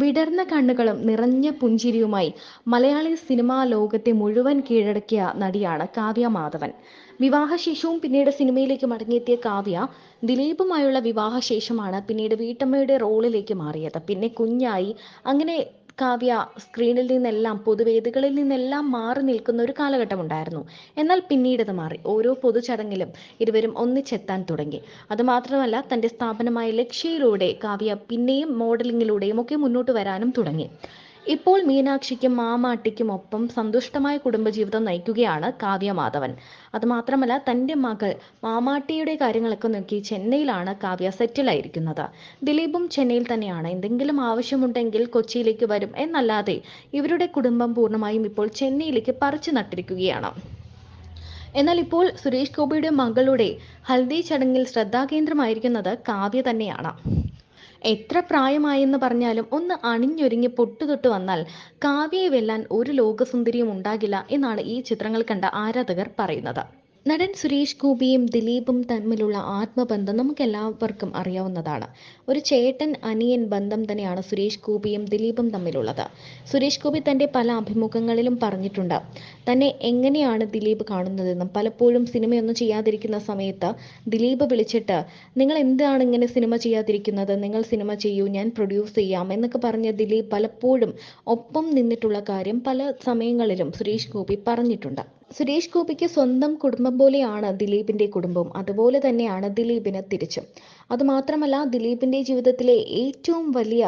വിടർന്ന കണ്ണുകളും നിറഞ്ഞ പുഞ്ചിരിയുമായി മലയാളി സിനിമാ ലോകത്തെ മുഴുവൻ കീഴടക്കിയ നടിയാണ് കാവ്യ മാധവൻ. വിവാഹശേഷവും പിന്നീട് സിനിമയിലേക്ക് മടങ്ങിയെത്തിയ കാവ്യ ദിലീപുമായുള്ള വിവാഹശേഷമാണ് പിന്നീട് വീട്ടമ്മയുടെ റോളിലേക്ക് മാറിയത്. പിന്നെ കുഞ്ഞായി അങ്ങനെ കാവ്യ സ്ക്രീനിൽ നിന്നെല്ലാം പൊതുവേദികളിൽ നിന്നെല്ലാം മാറി നിൽക്കുന്ന ഒരു കാലഘട്ടം ഉണ്ടായിരുന്നു എന്നാൽ പിന്നീട് അത് മാറി. ഓരോ പൊതുചടങ്ങിലും ഇരുവരും ഒന്നിച്ചെത്താൻ തുടങ്ങി. അതുമാത്രമല്ല തന്റെ സ്ഥാപനമായ ലക്ഷ്യയിലൂടെ കാവ്യ പിന്നെയും മോഡലിങ്ങിലൂടെയും ഒക്കെ മുന്നോട്ട് വരാനും തുടങ്ങി. ഇപ്പോൾ മീനാക്ഷിക്കും മാമാട്ടിക്കും ഒപ്പം സന്തുഷ്ടമായ കുടുംബജീവിതം നയിക്കുകയാണ് കാവ്യ മാധവൻ അതുമാത്രമല്ല തന്റെ മകൾ മാമാട്ടിയുടെ കാര്യങ്ങളൊക്കെ നോക്കി ചെന്നൈയിലാണ് കാവ്യ സെറ്റിലായിരിക്കുന്നത് ദിലീപും ചെന്നൈയിൽ തന്നെയാണ്. എന്തെങ്കിലും ആവശ്യമുണ്ടെങ്കിൽ കൊച്ചിയിലേക്ക് വരും എന്നല്ലാതെ ഇവരുടെ കുടുംബം പൂർണമായും ഇപ്പോൾ ചെന്നൈയിലേക്ക് പറിച്ചു നട്ടിരിക്കുകയാണ്. എന്നാൽ ഇപ്പോൾ സുരേഷ് ഗോപിയുടെ മകളുടെ ഹൽദി ചടങ്ങിൽ ശ്രദ്ധാകേന്ദ്രമായിരിക്കുന്നത് കാവ്യ തന്നെയാണ്. എത്ര പ്രായമായെന്ന് പറഞ്ഞാലും ഒന്ന് അണിഞ്ഞൊരുങ്ങി പൊട്ടുതൊട്ട് വന്നാൽ കാവ്യയെ വെല്ലാൻ ഒരു ലോകസുന്ദരിയും ഉണ്ടാകില്ല എന്നാണ് ഈ ചിത്രങ്ങൾ കണ്ട ആരാധകർ പറയുന്നത്. നടൻ സുരേഷ് ഗോപിയും ദിലീപും തമ്മിലുള്ള ആത്മബന്ധം നമുക്ക് എല്ലാവർക്കും അറിയാവുന്നതാണ്. ഒരു ചേട്ടൻ അനിയൻ ബന്ധം തന്നെയാണ് സുരേഷ് ഗോപിയും ദിലീപും തമ്മിലുള്ളത്. സുരേഷ് ഗോപി തന്റെ പല അഭിമുഖങ്ങളിലും പറഞ്ഞിട്ടുണ്ട്. തന്നെ എങ്ങനെയാണ് ദിലീപ് കാണുന്നതെന്നും പലപ്പോഴും സിനിമയൊന്നും ചെയ്യാതിരിക്കുന്ന സമയത്ത് ദിലീപ് വിളിച്ചിട്ട് നിങ്ങൾ എന്താണ് ഇങ്ങനെ സിനിമ ചെയ്യാതിരിക്കുന്നത്? നിങ്ങൾ സിനിമ ചെയ്യൂ ഞാൻ പ്രൊഡ്യൂസ് ചെയ്യാം എന്നൊക്കെ പറഞ്ഞ ദിലീപ് പലപ്പോഴും ഒപ്പം നിന്നിട്ടുള്ള കാര്യം പല സമയങ്ങളിലും സുരേഷ് ഗോപി പറഞ്ഞിട്ടുണ്ട്. സുരേഷ് ഗോപിക്ക് സ്വന്തം കുടുംബം പോലെയാണ് ദിലീപിന്റെ കുടുംബം അതുപോലെ തന്നെയാണ് ദിലീപിന് തിരിച്ചും. അതുമാത്രമല്ല ദിലീപിന്റെ ജീവിതത്തിലെ ഏറ്റവും വലിയ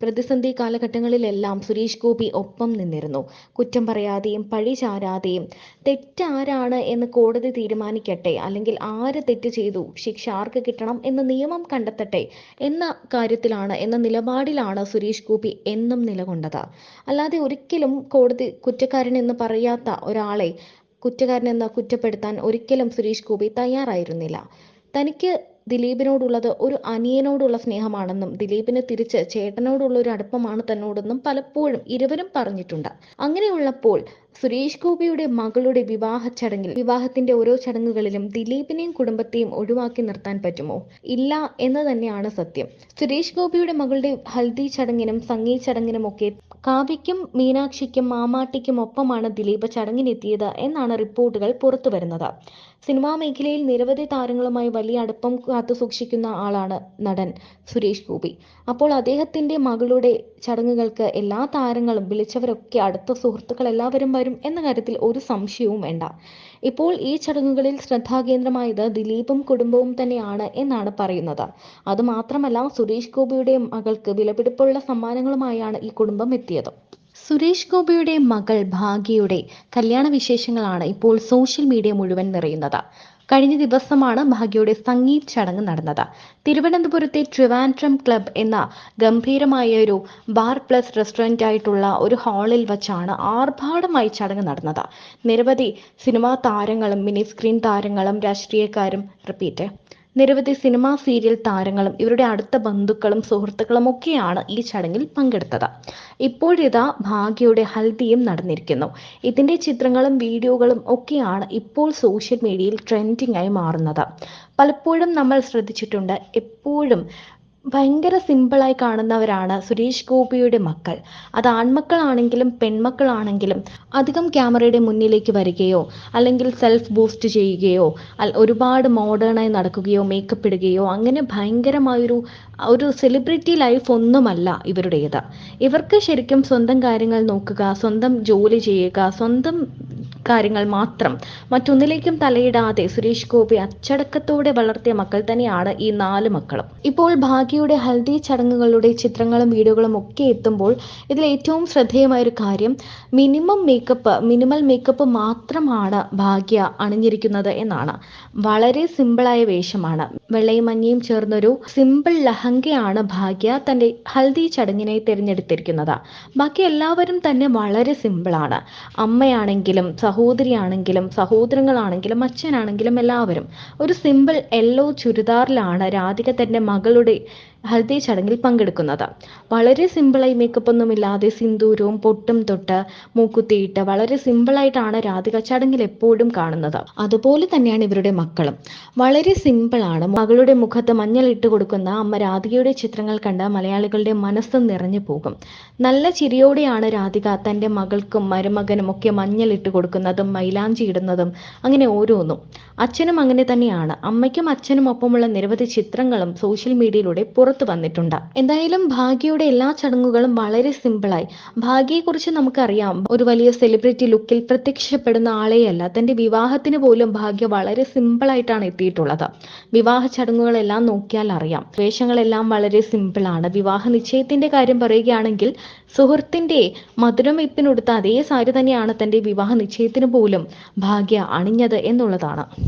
പ്രതിസന്ധി കാലഘട്ടങ്ങളിലെല്ലാം സുരേഷ് ഗോപി ഒപ്പം നിന്നിരുന്നു. കുറ്റം പറയാതെയും പഴി ചാരാതെയും തെറ്റാരാണ് എന്ന് കോടതി തീരുമാനിക്കട്ടെ അല്ലെങ്കിൽ ആര് തെറ്റ് ചെയ്തു ശിക്ഷ ആർക്ക് കിട്ടണം എന്ന് നിയമം കണ്ടെത്തട്ടെ എന്ന കാര്യത്തിലാണ് എന്ന നിലപാടിലാണ് സുരേഷ് ഗോപി എന്നും നിലകൊണ്ടത്. അല്ലാതെ ഒരിക്കലും കോടതി കുറ്റക്കാരൻ എന്ന് പറയാത്ത ഒരാളെ കുറ്റക്കാരൻ എന്ന് കുറ്റപ്പെടുത്താൻ ഒരിക്കലും സുരേഷ് ഗോപി തയ്യാറായിരുന്നില്ല. തനിക്ക് ദിലീപിനോടുള്ളത് ഒരു അനിയനോടുള്ള സ്നേഹമാണെന്നും ദിലീപിന് തിരിച്ച് ചേട്ടനോടുള്ള ഒരു അടുപ്പമാണ് തന്നോടെന്നും പലപ്പോഴും ഇരുവരും പറഞ്ഞിട്ടുണ്ട്. അങ്ങനെയുള്ളപ്പോൾ സുരേഷ് ഗോപിയുടെ മകളുടെ വിവാഹ ചടങ്ങിൽ വിവാഹത്തിന്റെ ഓരോ ചടങ്ങുകളിലും ദിലീപിനെയും കുടുംബത്തെയും ഒഴിവാക്കി നിർത്താൻ പറ്റുമോ? ഇല്ല എന്ന് തന്നെയാണ് സത്യം. സുരേഷ് ഗോപിയുടെ മകളുടെ ഹൽദി ചടങ്ങിനും സംഗീത് ചടങ്ങിനും ഒക്കെ കാവ്യയ്ക്കും മീനാക്ഷിക്കും മാമാട്ടിക്കും ഒപ്പമാണ് ദിലീപ് ചടങ്ങിനെത്തിയത് എന്നാണ് റിപ്പോർട്ടുകൾ പുറത്തു വരുന്നത്. സിനിമാ മേഖലയിൽ നിരവധി താരങ്ങളുമായി വലിയ അടുപ്പം കാത്തു സൂക്ഷിക്കുന്ന ആളാണ് നടൻ സുരേഷ് ഗോപി. അപ്പോൾ അദ്ദേഹത്തിന്റെ മകളുടെ ചടങ്ങുകൾക്ക് എല്ലാ താരങ്ങളും വിളിച്ചവരൊക്കെ അടുത്ത സുഹൃത്തുക്കൾ എല്ലാവരും വരും? എന്ന കാര്യത്തിൽ ഒരു സംശയവും വേണ്ട. ഇപ്പോൾ ഈ ചടങ്ങുകളിൽ ശ്രദ്ധാകേന്ദ്രമായത് ദിലീപും കുടുംബവും തന്നെയാണ് എന്നാണ് പറയുന്നത്. അതുമാത്രമല്ല സുരേഷ് ഗോപിയുടെ മകൾക്ക് വിലപിടിപ്പുള്ള സമ്മാനങ്ങളുമായാണ് ഈ കുടുംബം എത്തിയത്. സുരേഷ് ഗോപിയുടെ മകൾ ഭാഗ്യയുടെ കല്യാണ വിശേഷങ്ങളാണ് ഇപ്പോൾ സോഷ്യൽ മീഡിയ മുഴുവൻ നിറയുന്നത്. കഴിഞ്ഞ ദിവസമാണ് ഭാഗ്യയുടെ സംഗീത് ചടങ്ങ് നടന്നത്. തിരുവനന്തപുരത്തെ ട്രിവാൻഡ്രം ക്ലബ് എന്ന ഗംഭീരമായ ഒരു ബാർ പ്ലസ് റെസ്റ്റോറന്റ് ആയിട്ടുള്ള ഒരു ഹാളിൽ വച്ചാണ് ആർഭാടമായി ചടങ്ങ് നടന്നത്. നിരവധി സിനിമാ താരങ്ങളും മിനി സ്ക്രീൻ താരങ്ങളും രാഷ്ട്രീയക്കാരും റിപ്പീറ്റ്. നിരവധി സിനിമാ സീരിയൽ താരങ്ങളും ഇവരുടെ അടുത്ത ബന്ധുക്കളും സുഹൃത്തുക്കളും ഒക്കെയാണ് ഈ ചടങ്ങിൽ പങ്കെടുത്തത്. ഇപ്പോഴിതാ ഭാഗ്യയുടെ ഹൽദിയും നടന്നിരിക്കുന്നു. ഇതിന്റെ ചിത്രങ്ങളും വീഡിയോകളും ഒക്കെയാണ് ഇപ്പോൾ സോഷ്യൽ മീഡിയയിൽ ട്രെൻഡിംഗ് ആയി മാറുന്നത്. പലപ്പോഴും നമ്മൾ ശ്രദ്ധിച്ചിട്ടുണ്ട് എപ്പോഴും ഭയങ്കര സിമ്പിളായി കാണുന്നവരാണ് സുരേഷ് ഗോപിയുടെ മക്കൾ. അത് ആൺമക്കളാണെങ്കിലും പെൺമക്കളാണെങ്കിലും അധികം ക്യാമറയുടെ മുന്നിലേക്ക് വരികയോ അല്ലെങ്കിൽ സെൽഫ് ബൂസ്റ്റ് ചെയ്യുകയോ ഒരുപാട് മോഡേണായി നടക്കുകയോ മേക്കപ്പ് ഇടുകയോ അങ്ങനെ ഭയങ്കരമായൊരു ഒരു സെലിബ്രിറ്റി ലൈഫ് ഒന്നുമല്ല ഇവരുടേത്. ഇവർക്ക് ശരിക്കും സ്വന്തം കാര്യങ്ങൾ നോക്കുക സ്വന്തം ജോലി ചെയ്യുക സ്വന്തം കാര്യങ്ങൾ മാത്രം. മറ്റൊന്നിലേക്കും തലയിടാതെ സുരേഷ് ഗോപി അച്ചടക്കത്തോടെ വളർത്തിയ മക്കൾ തന്നെയാണ് ഈ നാല് മക്കളും. ഇപ്പോൾ ഭാഗ്യയുടെ ഹൽദി ചടങ്ങുകളുടെ ചിത്രങ്ങളും വീഡിയോകളും ഒക്കെ എത്തുമ്പോൾ ഇതിൽ ഏറ്റവും ശ്രദ്ധേയമായ ഒരു കാര്യം മിനിമം മേക്കപ്പ് മിനിമൽ മേക്കപ്പ് മാത്രമാണ് ഭാഗ്യ അണിഞ്ഞിരിക്കുന്നത് എന്നാണ്. വളരെ സിമ്പിളായ വേഷമാണ്. വെള്ളയും മഞ്ഞയും ചേർന്നൊരു സിമ്പിൾ ലഹങ്കയാണ് ഭാഗ്യ തന്റെ ഹൽദി ചടങ്ങിനായി തിരഞ്ഞെടുത്തിരിക്കുന്നത്. ബാക്കി എല്ലാവരും തന്നെ വളരെ സിമ്പിളാണ്. അമ്മയാണെങ്കിലും സഹോദരിയാണെങ്കിലും സഹോദരങ്ങളാണെങ്കിലും അച്ഛനാണെങ്കിലും എല്ലാവരും ഒരു സിമ്പിൾ യെല്ലോ ചുരിദാറിലാണ് രാധിക തന്റെ മകളുടെ ഹൽദി ചടങ്ങിൽ പങ്കെടുക്കുന്നത്. വളരെ സിമ്പിളായി മേക്കപ്പ് ഒന്നും ഇല്ലാതെ സിന്ദൂരവും പൊട്ടും തൊട്ട് മൂക്കുത്തിയിട്ട് വളരെ സിമ്പിളായിട്ടാണ് രാധിക ചടങ്ങിൽ എപ്പോഴും കാണുന്നത്. അതുപോലെ തന്നെയാണ് ഇവരുടെ മക്കളും. വളരെ സിമ്പിളാണ് മകളുടെ മുഖത്ത് മഞ്ഞൾ ഇട്ട് കൊടുക്കുന്ന അമ്മ രാധികയുടെ ചിത്രങ്ങൾ കണ്ട് മലയാളികളുടെ മനസ്സ് നിറഞ്ഞു പോകും. നല്ല ചിരിയോടെയാണ് രാധിക തന്റെ മകൾക്കും മരുമകനും ഒക്കെ മഞ്ഞൾ ഇട്ട് കൊടുക്കുന്നതും മൈലാഞ്ചി ഇടുന്നതും അങ്ങനെ ഓരോന്നും. അച്ഛനും അങ്ങനെ തന്നെയാണ്. അമ്മയ്ക്കും അച്ഛനും ഒപ്പമുള്ള നിരവധി ചിത്രങ്ങളും സോഷ്യൽ മീഡിയയിലൂടെ പുറത്തു വന്നിട്ടുണ്ട്. എന്തായാലും ഭാഗ്യയുടെ എല്ലാ ചടങ്ങുകളും വളരെ സിമ്പിളായി ഭാഗ്യയെക്കുറിച്ച് നമുക്കറിയാം. ഒരു വലിയ സെലിബ്രിറ്റി ലുക്കിൽ പ്രത്യക്ഷപ്പെടുന്ന ആളെയല്ല തന്റെ വിവാഹത്തിന് പോലും ഭാഗ്യ വളരെ സിമ്പിളായിട്ടാണ് എത്തിയിട്ടുള്ളത്. വിവാഹ ചടങ്ങുകളെല്ലാം നോക്കിയാൽ അറിയാം. വേഷങ്ങളെല്ലാം വളരെ സിമ്പിളാണ് വിവാഹ നിശ്ചയത്തിന്റെ കാര്യം പറയുകയാണെങ്കിൽ സുഹൃത്തിന്റെ മധുരം വെപ്പിനൊടുത്ത അതേ സാരി തന്നെയാണ് തന്റെ വിവാഹ നിശ്ചയത്തിന് പോലും ഭാഗ്യ അണിഞ്ഞത് എന്നുള്ളതാണ്.